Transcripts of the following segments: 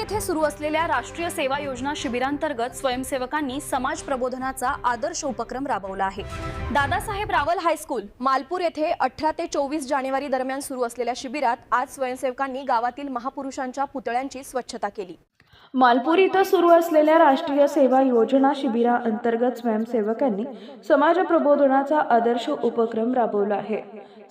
येथे सुरू असलेल्या राष्ट्रीय सेवा योजना शिबिरांतर्गत स्वयंसेवकांनी समाज प्रबोधनाचा आदर्श उपक्रम राबवला आहे. दादासाहेब रावल हायस्कूल मालपूर येथे अठरा ते चोवीस जानेवारी दरम्यान सुरू असलेल्या शिबिरात आज स्वयंसेवकांनी गावातील महापुरुषांच्या पुतळ्यांची स्वच्छता केली. मालपूर इथं सुरू असलेल्या राष्ट्रीय सेवा योजना शिबिराअंतर्गत स्वयंसेवकांनी समाज प्रबोधनाचा आदर्श उपक्रम राबवला आहे.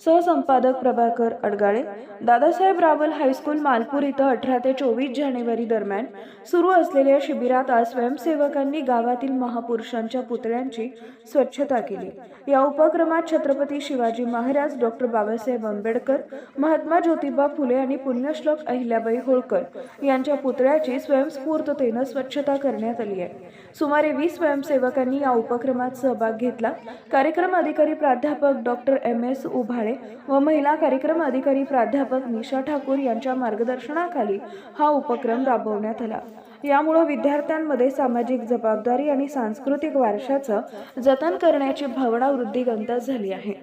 सहसंपादक प्रभाकर अडगाळे दादासाहेब रावल हायस्कूल मालपूर इथं अठरा ते चोवीस जानेवारी दरम्यान सुरू असलेल्या शिबिरात आज स्वयंसेवकांनी गावातील महापुरुषांच्या पुतळ्यांची स्वच्छता केली. या उपक्रमात छत्रपती शिवाजी महाराज डॉक्टर बाबासाहेब आंबेडकर महात्मा ज्योतिबा फुले आणि पुण्यश्लोक अहिल्याबाई होळकर यांच्या पुतळ्याची स्वयं स्वयंस्फूर्ततेनं स्वच्छता करण्यात आली आहे. सुमारे वीस स्वयंसेवकांनी या उपक्रमात सहभाग घेतला. कार्यक्रम अधिकारी प्राध्यापक डॉक्टर एम एस उभाळे व महिला कार्यक्रम अधिकारी प्राध्यापक निशा ठाकूर यांच्या मार्गदर्शनाखाली हा उपक्रम राबवण्यात आला. यामुळं विद्यार्थ्यांमध्ये सामाजिक जबाबदारी आणि सांस्कृतिक वारशाचं जतन करण्याची भावना वृद्धिगंत झाली आहे.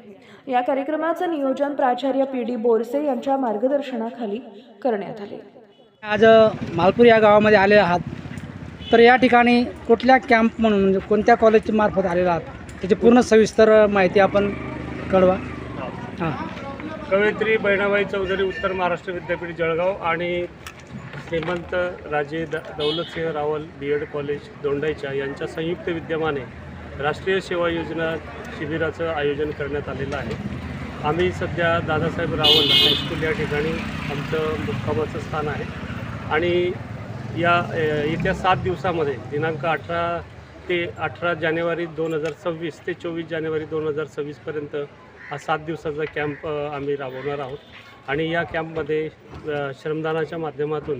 या कार्यक्रमाचं नियोजन प्राचार्य पी डी बोरसे यांच्या मार्गदर्शनाखाली करण्यात आले. आज मालपूर या गावामध्ये आले आहात. तर या ठिकाणी कुठल्या कॅम्प म्हणून म्हणजे कोणत्या कॉलेजच्या मार्फत आलेला आहात? त्याची पूर्ण सविस्तर माहिती आपण कळवा. हां. कवयित्री बहिणाबाई चौधरी उत्तर महाराष्ट्र विद्यापीठ जळगाव आणि श्रीमंत राजे the Daulatsinh Rawal B Ed college दोंडाईच्या यांच्या संयुक्त विद्यमाने राष्ट्रीय सेवा योजना शिबिराचं आयोजन करण्यात आलेलं आहे. आम्ही सध्या दादासाहेब रावल हायस्कूल या ठिकाणी आमचं मुक्कामाचं स्थान आहे. आणि या येत्या सात दिवसामध्ये दिनांक अठरा ते अठरा जानेवारी दोन हजार सव्वीस ते चोवीस जानेवारी दोन हजार सव्वीसपर्यंत हा सात दिवसाचा कॅम्प आम्ही राबवणार आहोत. आणि या कॅम्पमध्ये श्रमदानाच्या माध्यमातून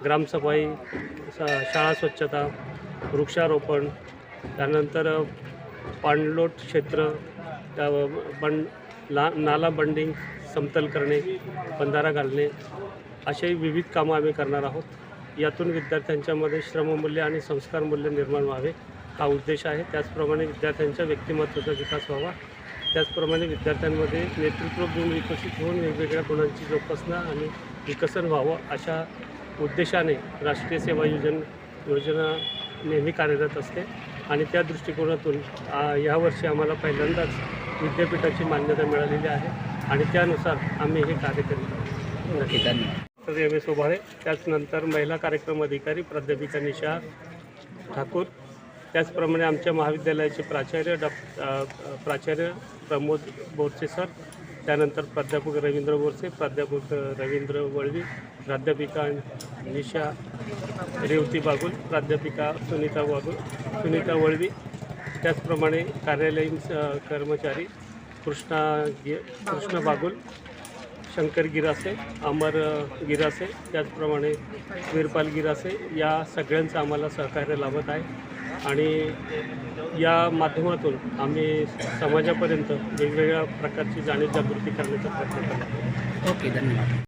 ग्रामसफाई शाळा स्वच्छता वृक्षारोपण त्यानंतर पाणलोट क्षेत्र त्या बंड ला नाला बंडिंग समतल करणे बंधारा घालणे अशाही विविध कामं आम्ही करणार आहोत. यातून विद्यार्थ्यांच्यामध्ये श्रममूल्य आणि संस्कार मूल्य निर्माण व्हावे हा उद्देश आहे. त्याचप्रमाणे विद्यार्थ्यांच्या व्यक्तिमत्वाचा विकास व्हावा. त्याचप्रमाणे विद्यार्थ्यांमध्ये नेतृत्व गुण विकसित होऊन वेगवेगळ्या गुणांची जोपासना आणि विकसन व्हावं अशा उद्देशाने राष्ट्रीय सेवा योजन योजना नेहमी कार्यरत असते. आणि त्या दृष्टिकोनातून यावर्षी आम्हाला पहिल्यांदाच विद्यापीठाची मान्यता मिळालेली आहे. आणि त्यानुसार आम्ही हे कार्य करीत आहोत. धन्यवाद. डॉक्टर एम एस ओभाळे त्याचनंतर महिला कार्यक्रम अधिकारी प्राध्यापिका निशा ठाकूर. त्याचप्रमाणे आमच्या महाविद्यालयाचे प्राचार्य डॉ प्राचार्य प्रमोद बोरसे सर. त्यानंतर प्राध्यापक रवींद्र बोरसे प्राध्यापक रवींद्र वळवी प्राध्यापिका निशा रेवती बागुल प्राध्यापिका सुनीता बागुल सुनीता वळवी. त्याचप्रमाणे कार्यालयीन कर्मचारी कृष्णा गे कृष्ण बागुल शंकर गिरासे अमर गिरासे त्याचप्रमाणे वीरपाल गिरासे या सगळ्यांचं आम्हाला सहकार्य लाभत आहे. आणि या माध्यमातून आम्ही समाजापर्यंत वेगवेगळ्या प्रकारची जाणीव जागृती करण्याचा प्रयत्न करतो ओके धन्यवाद.